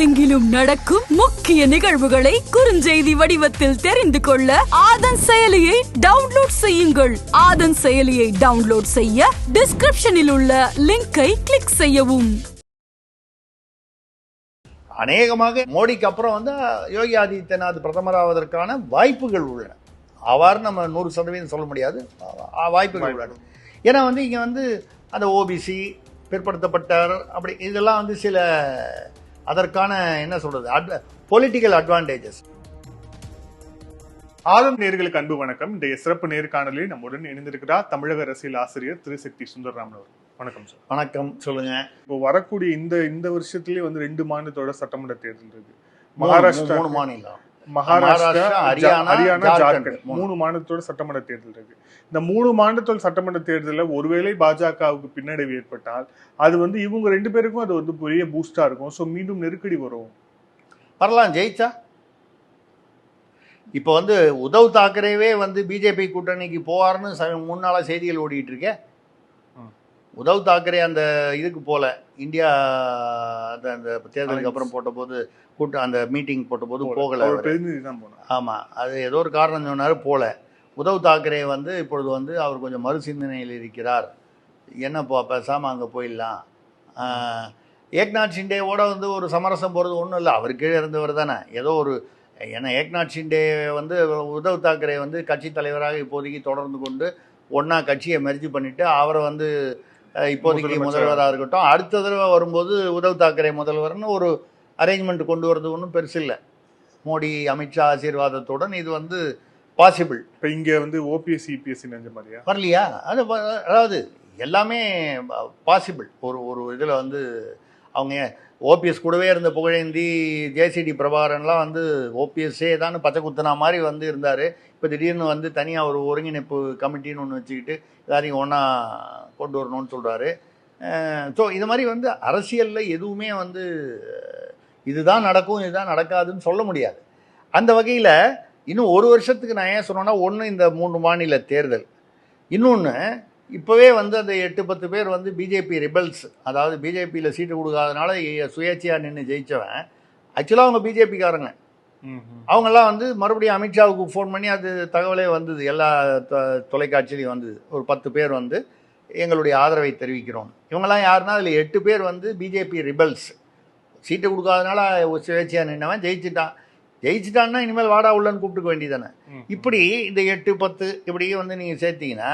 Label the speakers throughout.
Speaker 1: உலகெங்கிலும் நடக்கும் முக்கிய நிகழ்வுகளை குறுஞ்செய்தி வடிவத்தில் தெரிந்து கொள்ள ஆதன் செயலியை டவுன்லோட் செய்யுங்கள். ஆதன் செயலியை டவுன்லோட் செய்ய டிஸ்கிரிப்ஷனில் உள்ள லிங்கை கிளிக் செய்யவும்.
Speaker 2: அநேகமாக மோடிக்கு அப்புறம் வந்து யோகி ஆதித்யநாத் பிரதமராவதற்கான வாய்ப்புகள் உள்ளன. அவ்வாறு நம்ம நூறு சதவீதம் சொல்ல முடியாது. வாய்ப்புகள் உள்ளன. ஏன்னா வந்து இங்கே வந்து அந்த ஓபிசி பிற்படுத்தப்பட்டார். அப்படி இதெல்லாம் வந்து சில அதற்கான என்ன சொல்றது பொலிட்டிக்கல் அட்வான்டேஜஸ்
Speaker 3: ஆதம் நேர்களுக்கு அன்பு வணக்கம். இந்த சிறப்பு நேர்காணலில் நம்முடன் இணைந்திருக்கிறார் தமிழக அரசியல் ஆசிரியர் திருசக்தி சுந்தரராமன் அவர் வணக்கம் சார்.
Speaker 2: வணக்கம். சொல்லுங்க.
Speaker 3: இப்போ வரக்கூடிய இந்த இந்த வருஷத்திலேயே வந்து ரெண்டு மாநிலத்தோட சட்டமன்ற தேர்தல் இருக்கு. மகாராஷ்டிரா
Speaker 2: மாநிலம்.
Speaker 3: மகாராஷ்டிரா
Speaker 2: ஹரியானா, ஜார்க்கண்ட்.
Speaker 3: மூணு. மாநிலத்தோட சட்டமன்ற தேர்தல் இருக்கு. இந்த மூணு மாநிலத்தோட சட்டமன்ற தேர்தலில் ஒருவேளை பாஜகவுக்கு பின்னடைவு ஏற்பட்டால் அது வந்து இவங்க ரெண்டு பேருக்கும் அது வந்து பெரிய பூஸ்டா இருக்கும். ஸோ மீண்டும் நெருக்கடி வரும்.
Speaker 2: வரலாம் ஜெயிச்சா? இப்போ வந்து உத்தவ் தாக்கரேவே வந்து பிஜேபி கூட்டணிக்கு போவார்னு முன்னால செய்திகள் ஓடிட்டு இருக்கே.
Speaker 3: ம்.
Speaker 2: உத்தவ் தாக்கரே அந்த இதுக்கு போல. இந்தியா அந்த அந்த தேர்தலுக்கு அப்புறம் போட்டபோது கூட்டம் அந்த மீட்டிங் போட்டபோது போகல.
Speaker 3: பிரதிநிதி தான் போனார்
Speaker 2: ஆமாம் அது ஏதோ ஒரு காரணம் சொன்னார் போல. உத்தவ் தாக்கரே வந்து இப்பொழுது வந்து அவர் கொஞ்சம் மறுசிந்தனையில் இருக்கிறார். என்னப்பா பேசாமல் அங்கே போயிடலாம். ஏக்நாத் ஷிண்டேவோட வந்து ஒரு சமரசம் போகிறது ஒன்றும் இல்லை. அவர் கீழே இருந்தவர் தானே. ஏதோ ஒரு ஏன்னா ஏக்நாத் ஷிண்டே வந்து உத்தவ் தாக்கரே வந்து கட்சி தலைவராக இப்போதைக்கு தொடர்ந்து கொண்டு ஒன்றா கட்சியை மெர்ஜி பண்ணிவிட்டு அவரை வந்து இப்போதைக்கு. முதல்வராக இருக்கட்டும். அடுத்த தடவை வரும்போது உத்தவ் தாக்கரே முதல்வர்னு ஒரு அரேஞ்ச்மெண்ட் கொண்டு வரது ஒன்றும் பெருசில்லை மோடி அமித்ஷா ஆசீர்வாதத்துடன் இது வந்து பாசிபிள்
Speaker 3: இப்போ இங்க வந்து ஓபிஎஸ் இபிஎஸ் நினைஞ்ச மாதிரியா?
Speaker 2: வரலையா? அது அதாவது எல்லாமே பாசிபிள் ஒரு ஒரு இதில் வந்து அவங்க ஓபிஎஸ் கூடவே இருந்த புகழேந்தி ஜேசிடி பிரபாகரன்லாம் வந்து ஓபிஎஸ்ஸே தான் பச்சை குத்துனா மாதிரி வந்து இருந்தார். இப்போ திடீர்னு வந்து தனியாக ஒரு ஒருங்கிணைப்பு கமிட்டின்னு ஒன்று வச்சுக்கிட்டு எல்லாரையும் ஒன்றா கொண்டு வரணும்னு சொல்கிறாரு ஸோ இது மாதிரி வந்து அரசியலில் எதுவுமே வந்து இதுதான் நடக்கும் இதுதான் நடக்காதுன்னு சொல்ல முடியாது. அந்த வகையில் இன்னும் ஒரு வருஷத்துக்கு நான் ஏன் சொன்னேன்னா ஒன்று இந்த மூன்று மாநில தேர்தல். இன்னொன்று இப்போவே வந்து அந்த எட்டு பத்து பேர் வந்து பிஜேபி ரிபல்ஸ் அதாவது பிஜேபியில் சீட்டு கொடுக்காதனால சுயேட்சையாக நின்று ஜெயிச்சவன். ஆக்சுவலாக அவங்க பிஜேபிக்காரங்க அவங்கெல்லாம் வந்து மறுபடியும் அமித்ஷாவுக்கு ஃபோன் பண்ணி அது தகவலே வந்தது. எல்லா தொ- தொலைக்காட்சியிலையும் வந்தது. ஒரு பத்து பேர் வந்து எங்களுடைய ஆதரவை தெரிவிக்கிறோம். இவங்கெல்லாம் யாருன்னா அதில் எட்டு பேர் வந்து பிஜேபி ரிபல்ஸ் சீட்டு கொடுக்காதனால சுயேட்சையாக நின்னவன் ஜெயிச்சிட்டான். ஜெயிச்சிட்டான்னா இனிமேல் வாடா உள்ளன்னு கூப்பிட்டுக்க வேண்டியதானே இப்படி இந்த எட்டு பத்து இப்படியே வந்து நீங்கள் சேர்த்தீங்கன்னா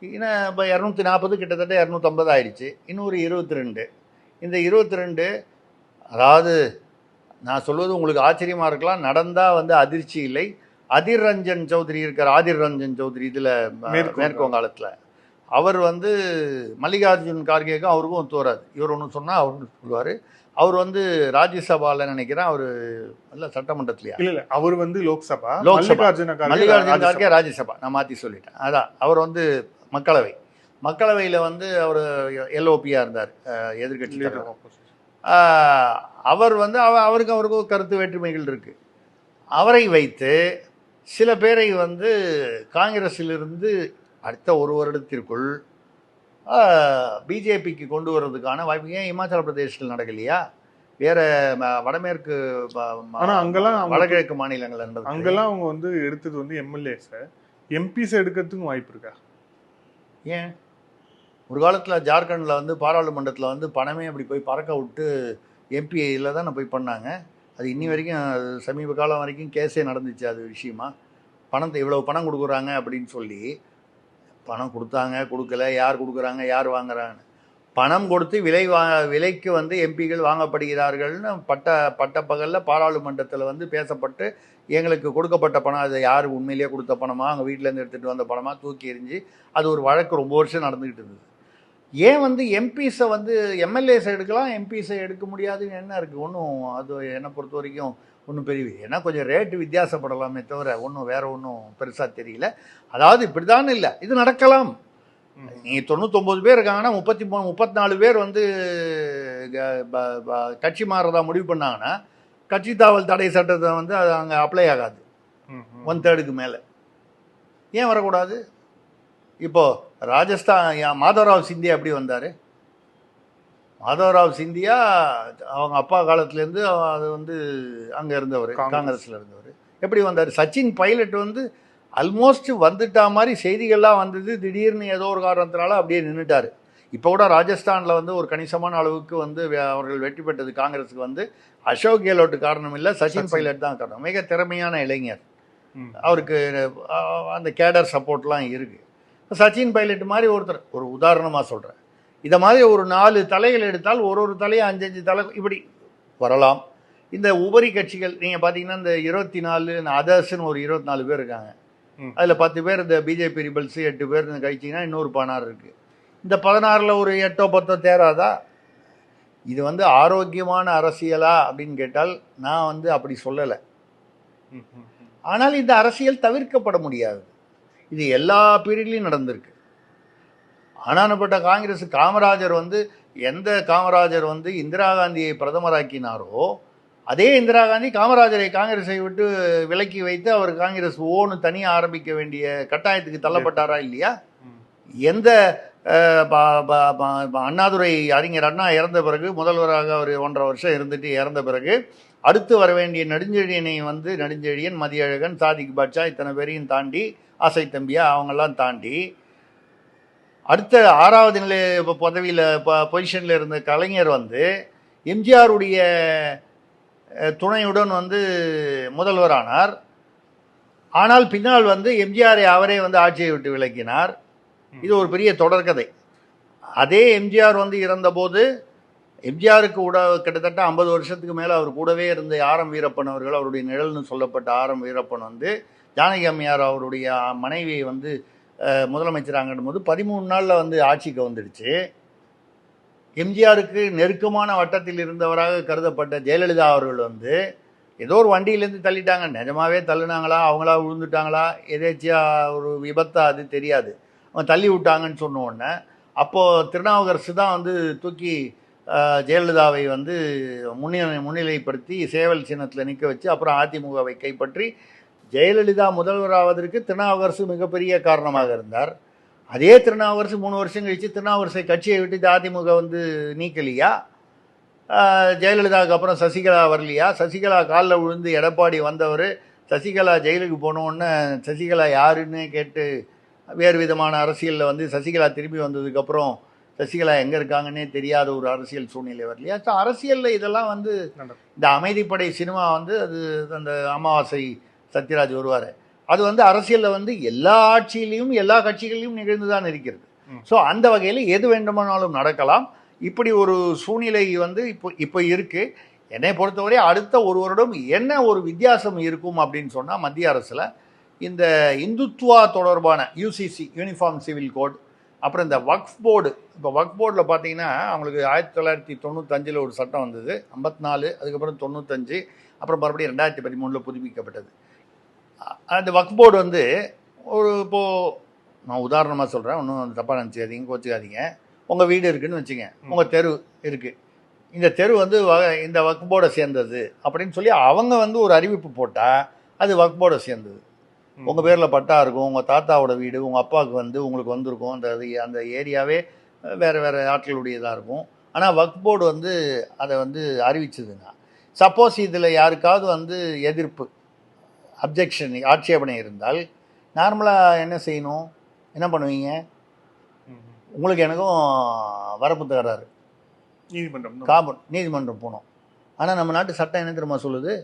Speaker 2: இன்னும் இப்போ இரநூத்தி நாற்பது கிட்டத்தட்ட இரநூத்தம்பது ஆயிடுச்சு. இன்னொரு இருபத்தி ரெண்டு இந்த இருபத்தி ரெண்டு அதாவது நான் சொல்வது உங்களுக்கு ஆச்சரியமாக இருக்கலாம். நடந்தால் வந்து அதிர்ச்சி இல்லை. அதிர் ரஞ்சன் சௌத்ரி இருக்கார். ஆதிர் ரஞ்சன் சௌத்ரி இதில்
Speaker 3: மேற்கு
Speaker 2: வங்காளத்தில் அவர் வந்து மல்லிகார்ஜுன் கார்கேக்கும் அவருக்கும் ஒத்து வராது. இவர் ஒன்று சொன்னால் அவர் சொல்லுவார். அவர் வந்து ராஜ்யசபாவில் நினைக்கிறேன் அவர் இல்லை சட்டமன்றத்துலையா?
Speaker 3: இல்ல இல்ல. அவர் வந்து லோக்சபா.
Speaker 2: லோக்சபா.
Speaker 3: மல்லிகார்ஜுன. கார்கே ராஜ்யசபா.
Speaker 2: நான் மாற்றி சொல்லிட்டேன். அதான். அவர் வந்து மக்களவை. மக்களவையில் வந்து அவர் எல்ஓபியாக இருந்தார். எதிர்கட்சி அவர் வந்து அவ அவருக்கு அவருக்கும் கருத்து வேற்றுமைகள் இருக்கு. அவரை வைத்து சில பேரை வந்து காங்கிரஸிலிருந்து அடுத்த ஒரு வருடத்திற்குள் பிஜேபிக்கு கொண்டு வர்றதுக்கான வாய்ப்பு ஏன் இமாச்சல பிரதேசத்தில் நடக்கலையா? வேற வடமேற்கு ம- ம-
Speaker 3: ஆனா அங்கெல்லாம்
Speaker 2: வடகிழக்கு மாநிலங்கள்
Speaker 3: அங்கெல்லாம் அவங்க வந்து எடுத்தது வந்து எம்எல்ஏஸ் எம்பிஸ் எடுக்கிறதுக்கும் வாய்ப்பு இருக்கா?
Speaker 2: ஏன்? ஒரு காலத்தில் ஜார்க்கண்டில் வந்து பாராளுமன்றத்தில் வந்து பணமே அப்படி போய் பறக்க விட்டு எம்பிஐயில் தானே போய் பண்ணாங்க. அது இன்னி வரைக்கும் அது சமீப காலம் வரைக்கும் கேஸே நடந்துச்சு அது விஷயமா. பணத்தை இவ்வளோ பணம் கொடுக்குறாங்க அப்படின்னு சொல்லி பணம் கொடுத்தாங்க கொடுக்கல யார் கொடுக்குறாங்க யார் வாங்குறாங்க பணம் கொடுத்து விலை வா விலைக்கு வந்து எம்பிகள் வாங்கப்படுகிறார்கள்னு பட்ட பட்டப்பகலில் பாராளுமன்றத்தில் வந்து பேசப்பட்டு எங்களுக்கு கொடுக்கப்பட்ட பணம் அது யார் உண்மையிலேயே கொடுத்த பணமாக அவங்க வீட்டிலேருந்து எடுத்துகிட்டு வந்த பணமாக தூக்கி எறிஞ்சு அது ஒரு வழக்கு ரொம்ப வருஷம் நடந்துக்கிட்டு இருந்தது. ஏன் வந்து எம்பிஸை வந்து எம்எல்ஏஸை எடுக்கலாம் எம்பிஸை எடுக்க முடியாதுன்னு என்ன இருக்குது ஒன்றும் அது என்னை பொறுத்த வரைக்கும் ஒன்றும் பெரிய ஏன்னா கொஞ்சம் ரேட்டு வித்தியாசப்படலாமே தவிர ஒன்றும் வேறு ஒன்றும் பெருசாக தெரியல. அதாவது இப்படி தான் இல்லை இது நடக்கலாம். நீங்கள் தொண்ணூத்தொம்பது பேர் இருக்காங்கன்னா முப்பத்தி மூணு முப்பத்தி நாலு பேர் வந்து கட்சி மாறுறதா முடிவு பண்ணாங்கன்னா கட்சி தாவல் தடை சட்டத்தை வந்து அது அங்கே அப்ளை ஆகாது. ஒன் தேர்டுக்கு மேலே. ஏன் வரக்கூடாது? இப்போ ராஜஸ்தான் மாதவராவ் சிந்தியா எப்படி வந்தார்? மாதவராவ் சிந்தியா அவங்க அப்பா காலத்துலேருந்து அது வந்து அங்கே இருந்தவர்
Speaker 3: காங்கிரஸ்.
Speaker 2: காங்கிரஸில் இருந்தவர். எப்படி வந்தார்? சச்சின் பைலட் வந்து ஆல்மோஸ்ட் வந்துட்டா மாதிரி செய்திகள்லாம் வந்தது. திடீர்னு ஏதோ ஒரு காரணத்தினால அப்படியே நின்றுட்டார் இப்போ கூட ராஜஸ்தானில் வந்து ஒரு கணிசமான அளவுக்கு வந்து அவர்கள் வெற்றி பெற்றது காங்கிரஸுக்கு வந்து அசோக் கெலோட் காரணம் இல்லை சச்சின். பைலட் தான் காரணம். மிக திறமையான இளைஞர். அவருக்கு அந்த கேடர் சப்போர்ட்லாம் இருக்குது சச்சின் பைலட் மாதிரி ஒருத்தர் ஒரு உதாரணமாக சொல்கிறேன் இதை மாதிரி ஒரு நாலு தலைகள் எடுத்தால் ஒரு ஒரு தலையை அஞ்சஞ்சு தலை இப்படி வரலாம். இந்த உபரி கட்சிகள் நீங்கள் பார்த்தீங்கன்னா இந்த இருபத்தி நாலு அதர்ஸ்னு ஒரு இருபத்தி நாலு பேர் இருக்காங்க. அதில் பத்து பேர் இந்த பிஜேபி ரிபல்ஸ் எட்டு பேர் கழிச்சிங்கன்னா இன்னொரு பதினாறு இருக்குது இந்த பதினாறில் ஒரு எட்டோ பத்தோ தேராதா? இது வந்து ஆரோக்கியமான அரசியலா அப்படின்னு கேட்டால் நான் வந்து அப்படி சொல்லலை. ஆனால் இந்த அரசியல் தவிர்க்கப்பட முடியாது. இது எல்லா பீரியட்லையும் நடந்திருக்கு. ஆனானப்பட்ட காங்கிரஸ் காமராஜர் வந்து எந்த காமராஜர் வந்து இந்திரா காந்தியை பிரதமராக்கினாரோ அதே இந்திரா காந்தி காமராஜரை காங்கிரஸை விட்டு விலக்கி வைத்து அவர் காங்கிரஸ் ஓன்னு தனியாக ஆரம்பிக்க வேண்டிய கட்டாயத்துக்கு தள்ளப்பட்டாரா இல்லையா? எந்த ப- ப- அண்ணாதுரை அறிஞர் அண்ணா இறந்த பிறகு முதல்வராக அவர் ஒன்றரை வருஷம் இருந்துட்டு இறந்த பிறகு அடுத்து வர வேண்டிய நெடுஞ்செழியனை வந்து நெடுஞ்செழியன் மதியழகன் சாதிக் பாட்சா இத்தனை பேரையும் தாண்டி ஆசை தம்பியா அவங்கெல்லாம் தாண்டி அடுத்த ஆறாவது நிலை பதவியில் பொசிஷனில் இருந்த கலைஞர் வந்து எம்ஜிஆருடைய துணையுடன் வந்து முதல்வரானார். ஆனால் பின்னால் வந்து எம்ஜிஆரை அவரே வந்து ஆட்சியை விட்டு விலக்கினார். இது ஒரு பெரிய தொடர்கதை. அதே எம்ஜிஆர் வந்து இறந்தபோது எம்ஜிஆருக்கு கூட கிட்டத்தட்ட ஐம்பது வருஷத்துக்கு மேலே அவர் கூடவே இருந்த ஆரம் வீரப்பன் அவர்கள் அவருடைய நிழல்னு சொல்லப்பட்ட ஆரம் வீரப்பன் வந்து ஜானகி அம்மையார் அவருடைய மனைவியை வந்து அஹ், முதலமைச்சராங்கன்னும் போது பதிமூணு நாளில் வந்து ஆட்சிக்கு வந்துடுச்சு. எம்ஜிஆருக்கு நெருக்கமான வட்டத்தில் இருந்தவராக கருதப்பட்ட ஜெயலலிதா அவர்கள் வந்து ஏதோ ஒரு வண்டியிலேருந்து தள்ளிட்டாங்க. நிஜமாவே தள்ளுனாங்களா? அவங்களா விழுந்துட்டாங்களா? எதேச்சியாக ஒரு விபத்தா? அது தெரியாது. அவங்க தள்ளி விட்டாங்கன்னு சொன்ன உடனே அப்போது திருநாவுக்கரசு தான் வந்து தூக்கி ஜெயலலிதாவை வந்து முன்னிலை முன்னிலைப்படுத்தி சேவல் சின்னத்தில் நிற்க வச்சு அப்புறம் அதிமுகவை கைப்பற்றி ஜெயலலிதா முதல்வராவதற்கு திருநாவுக்கரசு மிகப்பெரிய காரணமாக இருந்தார். அதே திருநாவுக்கரசு மூணு வருஷம் கழித்து திருநாவுக்கரசை கட்சியை விட்டு அதிமுக வந்து நீக்கலையா? ஜெயலலிதாவுக்கு அப்புறம் சசிகலா வரலையா? சசிகலா காலில் விழுந்து எடப்பாடி வந்தவர் சசிகலா ஜெயிலுக்கு போனோடனே சசிகலா யாருன்னு கேட்டு வேறு விதமான அரசியலில் வந்து சசிகலா திரும்பி வந்ததுக்கப்புறம் சசிகலா எங்கே இருக்காங்கன்னே தெரியாத ஒரு அரசியல் சூழ்நிலை வரலையா? ஸோ அரசியலில் இதெல்லாம் வந்து. இந்த அமைதிப்படை சினிமா வந்து அது அந்த அமாவாசை சத்யராஜ் வருவார். அது வந்து அரசியலில் வந்து எல்லா ஆட்சியிலையும் எல்லா கட்சிகளிலும் நிகழ்ந்து தான் இருக்கிறது. ஸோ அந்த வகையில் எது வேண்டுமானாலும் நடக்கலாம். இப்படி ஒரு சூழ்நிலை வந்து இப்போ இப்போ இருக்கு. என்னை பொறுத்தவரை அடுத்த ஒரு வருடம் என்ன ஒரு வித்தியாசம் இருக்கும் அப்படின்னு சொன்னால் மத்திய அரசில் இந்த இந்துத்துவா தொடர்பான யூசிசி யூனிஃபார்ம் சிவில் கோட் அப்புறம் இந்த வக்ஃப் போர்டு. இப்போ வக்ஃப் போர்டில் பார்த்தீங்கன்னா அவங்களுக்கு ஆயிரத்தி தொள்ளாயிரத்தி தொண்ணூத்தஞ்சில் ஒரு சட்டம் வந்தது. ஐம்பத்தி நாலு அதுக்கப்புறம் தொண்ணூத்தஞ்சு அப்புறம் மறுபடியும் ரெண்டாயிரத்தி பதிமூணில் புதுப்பிக்கப்பட்டது. அந்த வக்ஃப் போர்டு வந்து ஒரு இப்போது நான் உதாரணமாக சொல்கிறேன் ஒன்றும் தப்பாக நினச்சிக்காதீங்க கோச்சிக்காதீங்க. உங்கள் வீடு இருக்குன்னு வச்சுங்க. உங்கள் தெரு இருக்குது இந்த தெரு வந்து வ- இந்த வக்ஃப் போர்டை சேர்ந்தது அப்படின்னு சொல்லி அவங்க வந்து ஒரு அறிவிப்பு போட்டால் அது வக்ஃப் போர்டை சேர்ந்தது. உங்கள் பேரில் பட்டா இருக்கும் உங்கள் தாத்தாவோட வீடு உங்கள் அப்பாவுக்கு வந்து உங்களுக்கு வந்திருக்கும். அந்த அது- அந்த ஏரியாவே வேறு வேறு ஆட்களுடையதாக இருக்கும். ஆனால் வக்ஃப் போர்டு வந்து அதை வந்து அறிவிச்சதுன்னா சப்போஸ் இதில் யாருக்காவது வந்து எதிர்ப்பு அப்ஜெக்ஷன் ஆட்சேபனை இருந்தால் நார்மலாக என்ன செய்யணும்? என்ன பண்ணுவீங்க. உங்களுக்கு எனக்கும் வரப்பு தகராறு
Speaker 3: நீதிமன்றம்
Speaker 2: காபன் நீதிமன்றம் போனோம். ஆனால் நம்ம நாட்டு சட்டம் என்ன தெரியுமா சொல்லுது?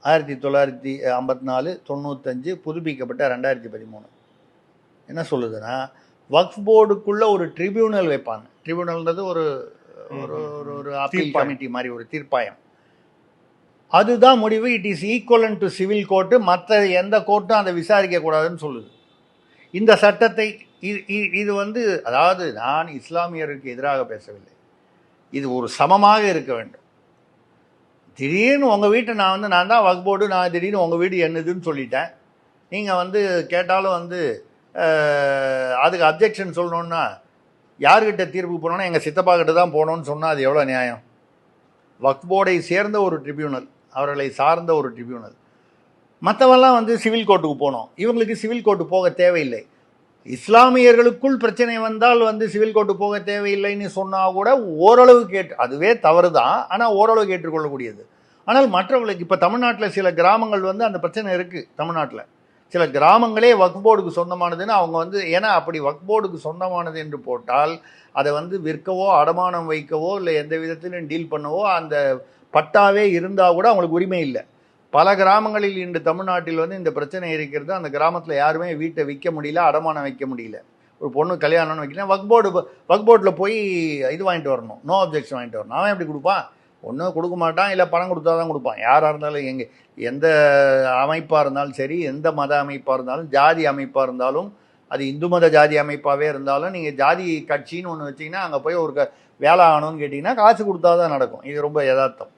Speaker 2: ஆயிரத்தி தொள்ளாயிரத்தி ஐம்பத்தி நாலு தொண்ணூத்தஞ்சு புதுப்பிக்கப்பட்ட ரெண்டாயிரத்தி பதிமூணு. என்ன சொல்லுதுன்னா வக்ஃப் போர்டுக்குள்ள ஒரு ட்ரிபியூனல் வைப்பாங்க. ட்ரிபியூனல்ன்றது ஒரு ஒரு ஒரு ஒரு அப்பீல். கமிட்டி மாதிரி ஒரு தீர்ப்பாயம். அதுதான் முடிவு. It is equivalent to civil court மற்ற எந்த கோர்ட்டும் அதை விசாரிக்கக்கூடாதுன்னு சொல்லுது. இந்த சட்டத்தை இது இது வந்து அதாவது நான் இஸ்லாமியருக்கு எதிராக பேசவில்லை. இது ஒரு சமமாக இருக்க வேண்டும். திடீர்னு உங்கள் வீட்டை நான் வந்து நான் தான் வகுப்போடு நான் திடீர்னு உங்கள் வீடு என்னதுன்னு சொல்லிட்டேன். நீங்கள் வந்து கேட்டாலும் வந்து அதுக்கு அப்ஜெக்ஷன் சொல்லணுன்னா யார்கிட்ட தீர்ப்பு போனோன்னா எங்கள் சித்தப்பா கிட்ட தான் போகணும்னு சொன்னால் அது எவ்வளோ நியாயம்? வக்ஃப் போர்டை சேர்ந்த ஒரு ட்ரிபியூனல் அவர்களை சார்ந்த ஒரு ட்ரிபியூனல் மற்றவெல்லாம் வந்து சிவில் கோர்ட்டுக்கு போனோம். இவங்களுக்கு சிவில் கோர்ட்டு போக தேவையில்லை. இஸ்லாமியர்களுக்குள் பிரச்சனை வந்தால் வந்து சிவில் கோர்ட்டு போக தேவையில்லைன்னு சொன்னால் கூட ஓரளவு கேட்டு அதுவே தவறு தான் ஆனால் ஓரளவு கேட்டுக்கொள்ளக்கூடியது. ஆனால் மற்றவர்களுக்கு இப்போ தமிழ்நாட்டில் சில கிராமங்கள் வந்து அந்த பிரச்சனை இருக்குது தமிழ்நாட்டில். சில கிராமங்களே வக்ஃப் போர்டுக்கு சொந்தமானதுன்னு அவங்க வந்து ஏன்னா அப்படி வக்ஃப் போர்டுக்கு சொந்தமானது என்று போட்டால் அதை வந்து விற்கவோ அடமானம் வைக்கவோ இல்லை எந்த விதத்திலும் டீல் பண்ணவோ அந்த பட்டாவே இருந்தால் கூட அவங்களுக்கு உரிமை இல்லை. பல கிராமங்களில் இன்று தமிழ்நாட்டில் வந்து இந்த பிரச்சனை இருக்கிறது. அந்த கிராமத்தில் யாருமே வீட்டை விற்க முடியல அடமானம் வைக்க முடியல. ஒரு பொண்ணு கல்யாணம்னு வைக்கலாம் வக் போர்டு வக் போர்டில் போய் இது வாங்கிட்டு வரணும். நோ அப்ஜெக்ஷன் வாங்கிட்டு வரணும். அவன் எப்படி கொடுப்பான் ஒன்றும் கொடுக்க மாட்டான் இல்லை பணம் கொடுத்தா தான் கொடுப்பான். யாராக இருந்தாலும் எங்கே எந்த அமைப்பாக இருந்தாலும் சரி எந்த மத அமைப்பாக இருந்தாலும் ஜாதி அமைப்பாக இருந்தாலும் அது இந்து மத ஜாதி அமைப்பாகவே இருந்தாலும் நீங்கள் ஜாதி கட்சின்னு ஒன்று வச்சிங்கன்னா அங்கே போய் ஒரு க வேலை ஆகணும்னு கேட்டிங்கன்னா காசு கொடுத்தா தான் நடக்கும். இது ரொம்ப யதார்த்தம்.